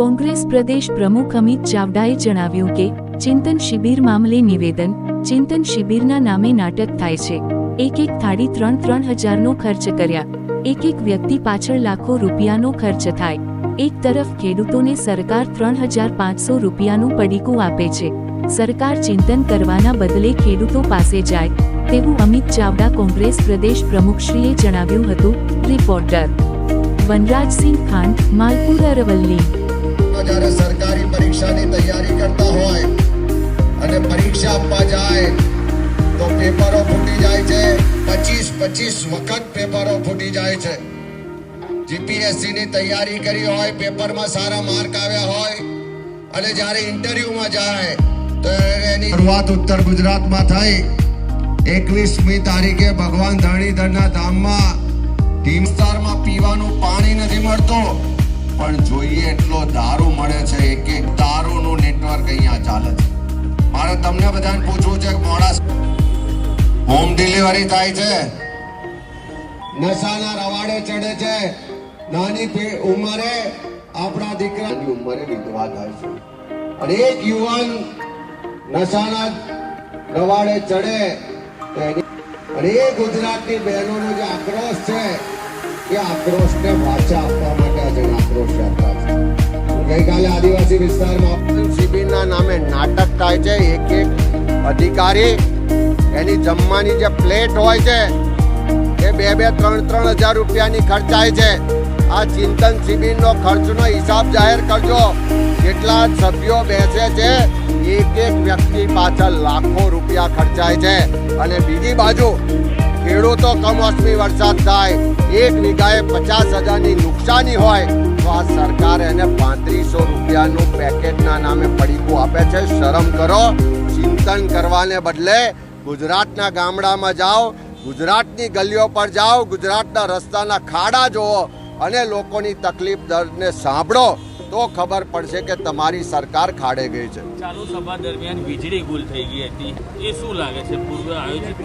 કોંગ્રેસ પ્રદેશ પ્રમુખ અમિત ચાવડાએ જણાવ્યું કે, ચિંતન શિબિર મામલે નિવેદન, ચિંતન શિબિરના નામે નાટક થાય છે. એક એક થાળી ત્રણ ત્રણ હજારનો ખર્ચ કર્યા. એક એક વ્યક્તિ પાછળ લાખો રૂપિયાનો ખર્ચ થાય. એક તરફ ખેડૂતોને સરકાર ત્રણ હજાર પાંચસો રૂપિયાનું પડીકું આપે છે. સરકાર ચિંતન કરવાના બદલે ખેડૂતો પાસે જાય, તેવું અમિત ચાવડા કોંગ્રેસ પ્રદેશ પ્રમુખશ્રીએ જણાવ્યું હતું. રિપોર્ટર વનરાજસિંહ ખાંડ માલપુર અરવલ્લી. જ્યારે સરકારી પરીક્ષાની તૈયારી કરતા હોય અને પરીક્ષા આપવા જાય, તો પેપરો ફૂટી જાય છે. પચીસ પચીસ વખત પેપરો ફૂટી જાય છે. જીપીએસસી ની તૈયારી કરી હોય, પેપરમાં સારા માર્ક આવ્યા હોય, અને જ્યારે ઇન્ટરવ્યુમાં જાય, તો એની શરૂઆત ઉત્તર ગુજરાતમાં થઈ. એકવીસમી તારીખે ભગવાન ધરણીધરના ધામમાં ધીમસ્તારમાં પીવાનું પાણી નથી મળતું. પણ જોઈએ એટલો દારૂ મળે છે એક એક દારૂનું નેટવર્ક અહીંયા ચાલે છે. મારે તમને બધાને પૂછવું છે કે મોડા હોમ ડિલિવરી થાય છે. નશાના રવાડે ચડે છે. નાની ઉંમરે આપણા દીકરાની ઉંમરે વિધવા થાય છે. અને એક યુવાન નશાના રવાડે ચડે અને એ ગુજરાતની બહેનોનો જે આક્રોશ છે એ આક્રોશને વાચા આપવા માટે આજે આક્રોશ યાત્રા ગઈકાલે આદિવાસી વિસ્તારમાં શિબિરના નામે નાટક થાય છે. એક એક અધિકારી એની જમવાની જે પ્લેટ હોય છે, એ બે બે ત્રણ ત્રણ હજાર રૂપિયાની ખર્ચાય છે. આ ચિંતન શિબિરનો ખર્ચનો હિસાબ જાહેર કરજો. કેટલા સભ્યો બેસે છે, એક એક વ્યક્તિ પાછળ લાખો રૂપિયા ખર્ચાય છે. અને બીજી બાજુ ખેડૂતો કમોસમી વરસાદ થાય, એક વીઘાએ પચાસ હજારની નુકસાની હોય, તો આ સરકાર એને પાંત્રીસો રૂપિયાનું પેકેટના નામે પડીકું આપે છે. શરમ કરો, ચિંતન કરવાને બદલે ગુજરાતના ગામડામાં જાઓ, ગુજરાતની ગલીઓ પર જાઓ, ગુજરાતના રસ્તાના ખાડા જુઓ અને લોકોની તકલીફ દર્દને સાંભળો, તો ખબર પડશે કે તમારી સરકાર ખાડે ગઈ છે. ચાલુ, સભા દરમિયાન વીજળી ગુલ થઈ ગઈ હતી. એ શું લાગે છે? પૂર્વ આયોજિત